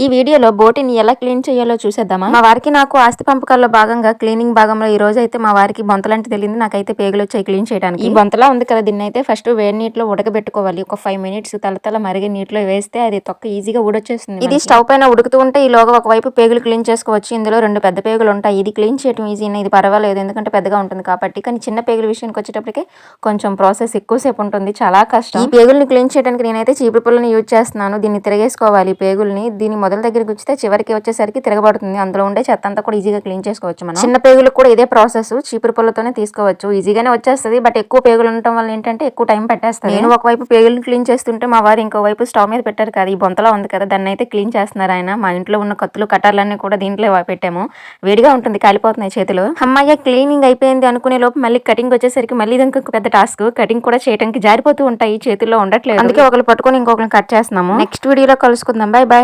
ఈ వీడియోలో బోటిని ఎలా క్లీన్ చేయాలో చూసేద్దామా? మా వారికి నాకు ఆస్తి పంపకాల్లో భాగంగా క్లీనింగ్ భాగంలో ఈ రోజు అయితే మా వారికి బొంతలంటే తెలియదు. నాకైతే పేగులు వచ్చాయి క్లీన్ చేయడానికి. ఈ బొంతలా ఉంది కదా దీన్ని అయితే ఫస్ట్ వేడి నీటిలో ఉడకబెట్టుకోవాలి. ఒక ఫైవ్ మినిట్స్ తల మరిగి నీటిలో వేస్తే అది తొక్క ఈజీగా ఊడొచ్చేస్తుంది ఇది స్టవ్ పైన ఉడుకుతూ ఉంటే ఈలోగా ఒకవైపు పేగులు క్లీన్ చేసుకోవచ్చు. ఇందులో రెండు పెద్ద పేగులు ఉంటాయి ఇది క్లీన్ చేయడం ఈజీ ఇది పర్వాలేదు. ఎందుకంటే పెద్దగా ఉంటుంది కాబట్టి. కానీ చిన్న పేగుల విషయానికి వచ్చేటప్పటికి కొంచెం ప్రాసెస్ ఎక్కువసేపు ఉంటుంది. చాలా కష్టం. ఈ పేగుల్ని క్లీన్ చేయడానికి నేనైతే చీపురు పుల్లని యూజ్ చేస్తున్నాను. దీన్ని తిరగేసుకోవాలి పేగుల్ని. దీని మొదల దగ్గర గుచ్చితే చివరికి వచ్చేసరికి తిరగబడుతుంది. అందులో ఉండే చెత్త అంతా కూడా ఈజీగా క్లీన్ చేసుకోవచ్చు మనం. చిన్న పేగులకు కూడా ఇదే ప్రాసెస్ చీపురు పుల్లతోనే తీసుకోవచ్చు. ఈజీగానే వచ్చేస్తుంది బట్ ఎక్కువ పేగులు ఉండటం వల్ల ఏంటంటే ఎక్కువ టైం పెట్టేస్తుంది. నేను ఒకవైపు పేగులను క్లీన్ చేస్తుంటే మా వారు ఇంకోవైపు స్టవ్ మీద పెట్టారు కదా ఈ బొంతలా ఉంది కదా దాన్ని అయితే క్లీన్ చేస్తున్నారు ఆయన. మా ఇంట్లో ఉన్న కత్తులు కట్టాలన్నీ కూడా దీంట్లో పెట్టాము. వేడిగా ఉంటుంది కాలిపోతున్నాయి చేతులు. అమ్మాయి క్లీనింగ్ అయిపోయింది అనుకునే లోపు మళ్ళీ కటింగ్ వచ్చేసరికి మళ్ళీ ఇంకొక పెద్ద టాస్క్ కటింగ్ కూడా చేయడానికి జారిపోతూ ఉంటాయి చేతుల్లో ఉండట్లేదు. అందుకే ఒకరు పట్టుకొని ఇంకొకరిని కట్ చేస్తున్నాము. నెక్స్ట్ వీడియోలో కలుసుకుందాం. Bye bye